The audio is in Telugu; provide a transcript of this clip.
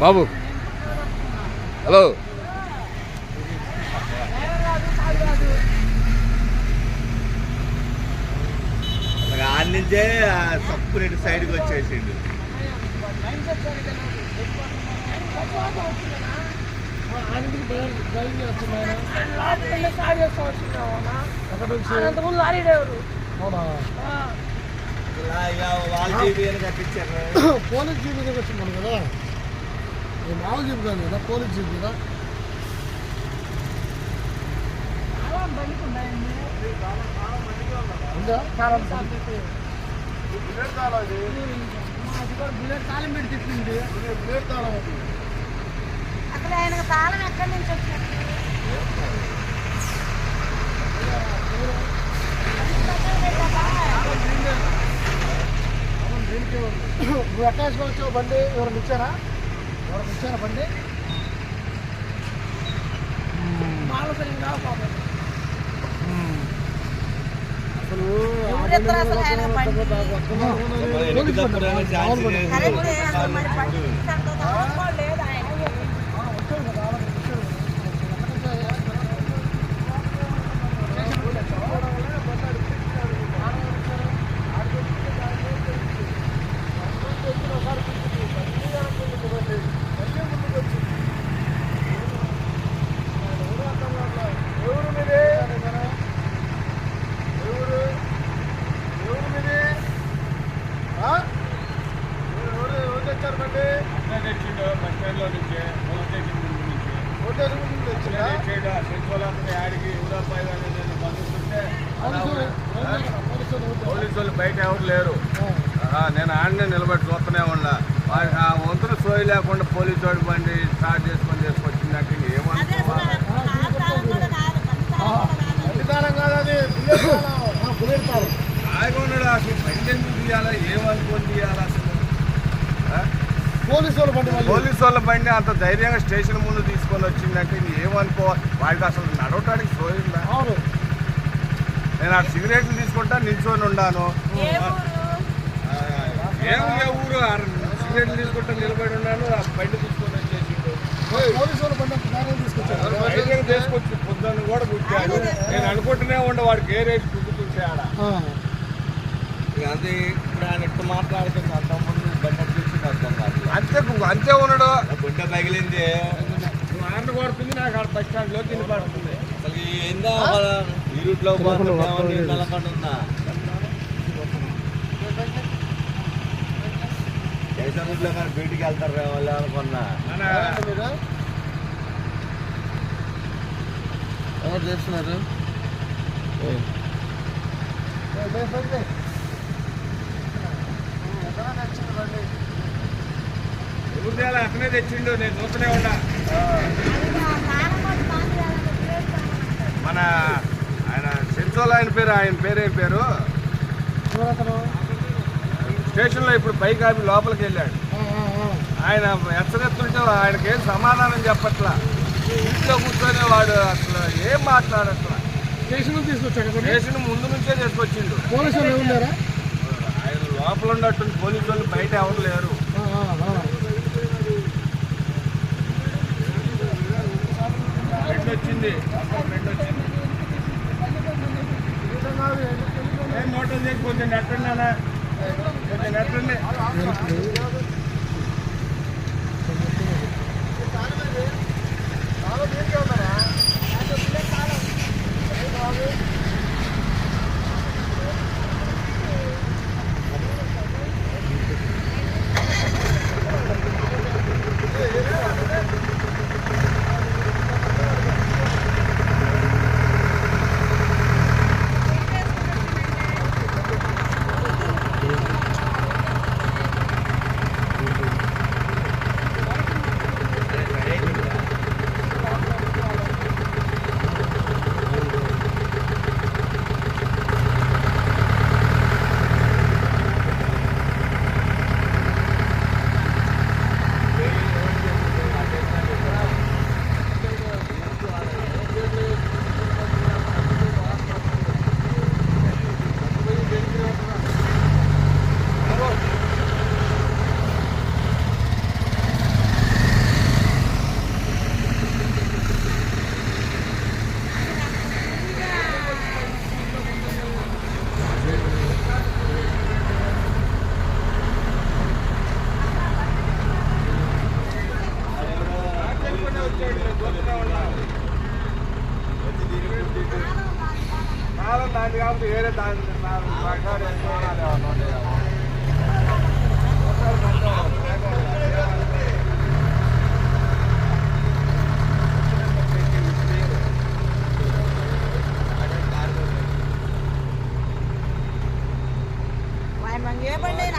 బాబు. హలో. ఆడి నుంచే తప్పు రెండు సైడ్కి వచ్చేసిండు. Anantapuram lorry driver. Police jeep దగ్గర వచ్చింది కదా? మామూలు జీప్ కాదు కదా? పోలీస్ జీప్ కదా? ఉందా? బుల్లెట్ తాళం అది బుల్లెట్ తాళం పెట్టి తిప్పింది బుల్లెట్ తాళం అది. అసలు ఆయన తాళం ఎక్కడి నుంచి వచ్చింది? నువ్వు ఎక్కడ వేసుకోవచ్చు బండి ఎవరు ఇచ్చారా? ఎవరు ఇచ్చారా బండి? అసలు. కరెక్టే మరి బండి అంత దూరం లేదు ఆయన ఎవరు మీది ఎవరు ఎవరు మీది ఆ? ఎవరు ఎవరు ఎవరు తెచ్చారు బండి తెచ్చిండు బస్ స్టాండ్లో నుంచి పోలీస్ స్టేషన్ ఆడికి ఊరపాయి నేను. పోలీసు వాళ్ళు బయట ఎవరు లేరు నేను ఆడనే నిలబడి చూస్తూనే ఉన్నా ఆ వంతులు సోయి లేకుండా పోలీసు వాడి బండి స్టార్ట్ చేసుకొని చేసుకొచ్చిందంటే ఏమనుకోవాలి కాదు అది ఆగి ఉన్నాడు అసలు బండి ఎందుకు తీయాలా ఏమనుకొని తీయాలా అసలు ఆ? పోలీసు వాళ్ళ బండి అంత ధైర్యంగా స్టేషన్ ముందు తీసుకొని వచ్చిందంటే ఇంక ఏమనుకోవాలి వాడికి అసలు నడవటానికి సోయిందా అవును. నేను ఆ సిగరెట్లు తీసుకుంటా నిల్చొని ఉన్నాను ఏ ఊరు? సిగరెట్లు తీసుకుంటా నిలబడి ఉన్నాను ఆ బండి తీసుకొని వచ్చేసిండు. తీసుకొచ్చి పొద్దున్న కూడా పుట్టాడు నేను అనుకుంటూనే ఉండే వాడికి ఏ రేటు కుదురుతుంటే ఆడ అది ఇప్పుడు ఆయన ఇట్లా మాట్లాడుతుంది అంత ముందు బండి చూసి అర్థం కాదు అంతే అంతే ఉన్నాడు. గుడ్డ పగిలింది ఆండ కొడుతుంది నాకు ఆడ బస్ స్టాండ్లో తిని పడుతుంది. అసలు ఏందా ఈ రూట్లో నల్లకండ ఉందా జైసా రూట్లో కానీ బయటికి వెళ్తారు వాళ్ళు అనుకున్నా. ఎవరు చేస్తున్నారు? ఎవరు తేలా అక్కడే తెచ్చిండు నేను చూస్తూనే ఉన్నా. మన ఆయన సెన్సోల్ ఆయన పేరు ఆయన పేరు పేరు? ఎవరతను? స్టేషన్లో ఇప్పుడు బైక్ ఆపి లోపలికి వెళ్ళాడు. ఆయన హెచ్చరిస్తుంటే ఆయనకి ఏం సమాధానం చెప్పట్లా? ఇంట్లో కూర్చొని వాడు అసలు ఏం మాట్లాడట్లా? స్టేషన్ తీసుకొచ్చాడు స్టేషన్ ముందు నుంచే తీసుకొచ్చిండు. పోలీసు వాళ్ళు ఉన్నారా ఆయన లోపల ఉన్నట్టు పోలీసు వాళ్ళు బయట ఎవరు లేరు. వచ్చింది. ఏం మోటార్ చేసి కొంచెం నెట్టండి కొంచెం నెట్టండి చాలా digamos que eres tan mayores, Ngoài mà nghĩa bên đây